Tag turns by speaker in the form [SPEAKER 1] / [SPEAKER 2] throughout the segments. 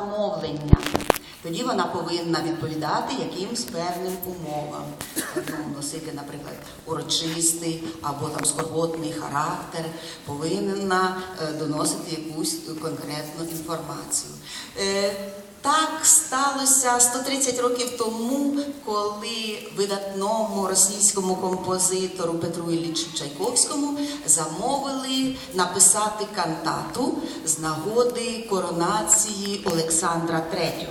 [SPEAKER 1] замовлення. Тоді вона повинна відповідати якимсь певним умовам. Ну, носити, наприклад, урочистий або там скорботний характер, повинна е, доносити якусь конкретну інформацію. Так сталося 130 років тому, коли видатному російському композитору Петру Іллічу Чайковському замовили написати кантату з нагоди коронації Олександра III.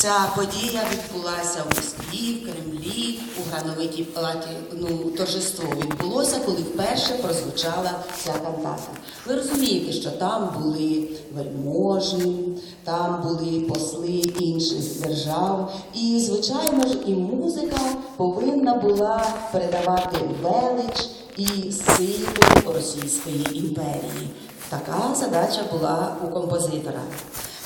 [SPEAKER 1] Ця подія відбулася у Москві, в Кремлі, у Грановитій палаті. Ну, торжество відбулося, коли вперше прозвучала ця кантата. Ви розумієте, що там були вельможні, там були посли інших держав, і, звичайно ж, і музика повинна була передавати велич і силу Російської імперії. Така задача була у композитора.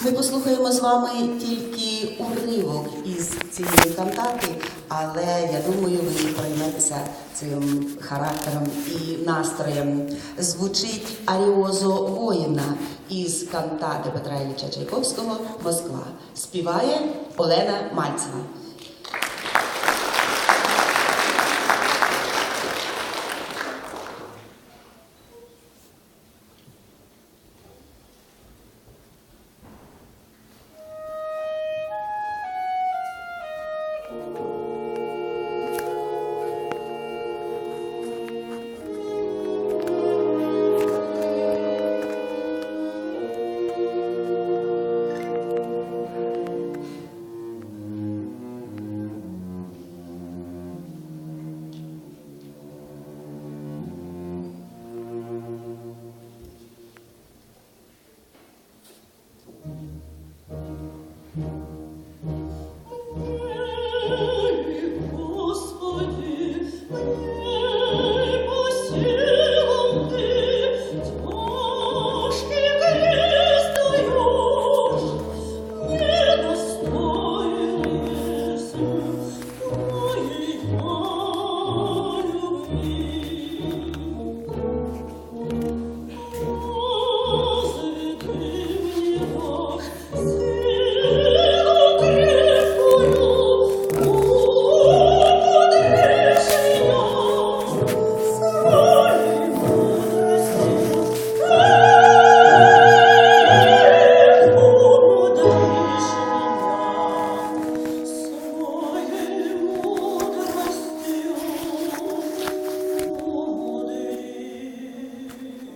[SPEAKER 1] Ми послухаємо з вами тільки уривок із цієї кантати, але я думаю, ви прийметеся цим характером і настроєм. Звучить аріозо воїна із кантати Петра Ілліча Чайковського Москва. Співає Олена Мальцева.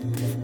[SPEAKER 1] Thank you.